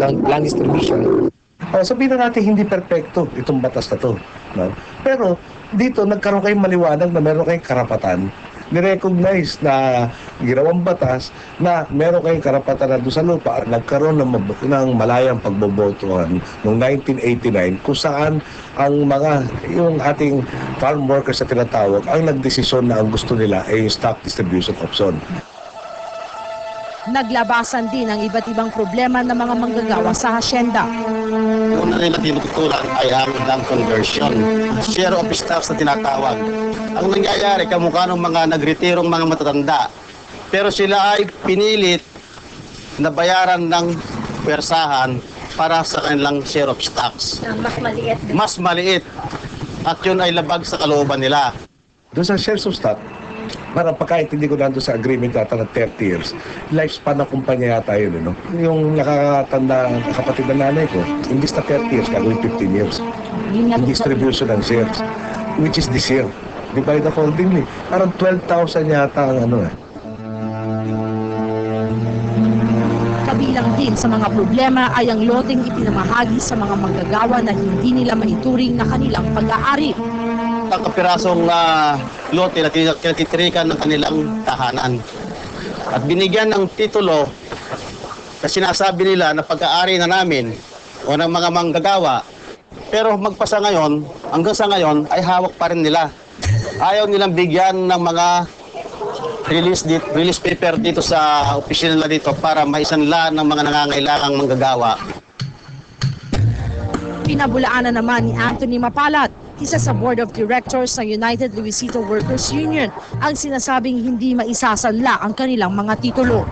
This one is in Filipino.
land, distribution. Uh, sabihin na natin hindi perpekto itong batas na to. No? Pero dito nagkaroon kayong maliwanag na meron kayong karapatan ni-recognize na ginawang batas na meron kayong karapatan na doon sa lupa nagkaroon ng, ng malayang pagbobotohan noong 1989 kung saan ang mga yung ating farm workers na tinatawag ang nagdesisyon na ang gusto nila ay stock distribution option. Naglabasan din ang iba't ibang problema ng mga manggagawa sa hasyenda. Una nila tinututulan ay ang land conversion. Share of stocks na tinatawag. Ang nangyayari, kamukha ng mga nagretirong mga matatanda. Pero sila ay pinilit na bayaran ng pwersahan para sa kanilang share of stocks. mas maliit. Mas maliit. At yun ay labag sa kalooban nila. Doon sa shares of stock, parang pagkaintindi ko nandun sa agreement yata ng 30 years, lifespan ng kumpanya yata yun, no? Yung nakakatanda ng kapatid na nanay ko, imbis na 30 years, gagawin 15 years. Yung distribution ng shares, which is this year. Divide accordingly. Parang 12,000 yata ang ano eh. Kabilang din sa mga problema ay ang loteng ipinamahagi sa mga manggagawa na hindi nila maituring na kanilang pag-aari. Ang kapirasong uh, lote na tinatitirikan ng kanilang tahanan. At binigyan ng titulo na sinasabi nila na pag-aari na namin o ng mga manggagawa. Pero magpasa ngayon, hanggang sa ngayon, ay hawak pa rin nila. Ayaw nilang bigyan ng mga release, dit, release paper dito sa opisina nila dito para maisanla ng mga nangangailangang manggagawa. Pinabulaanan naman ni Anthony Mapalat, isa sa Board of Directors ng United Luisito Workers Union, ang sinasabing hindi maisasanla ang kanilang mga titulo.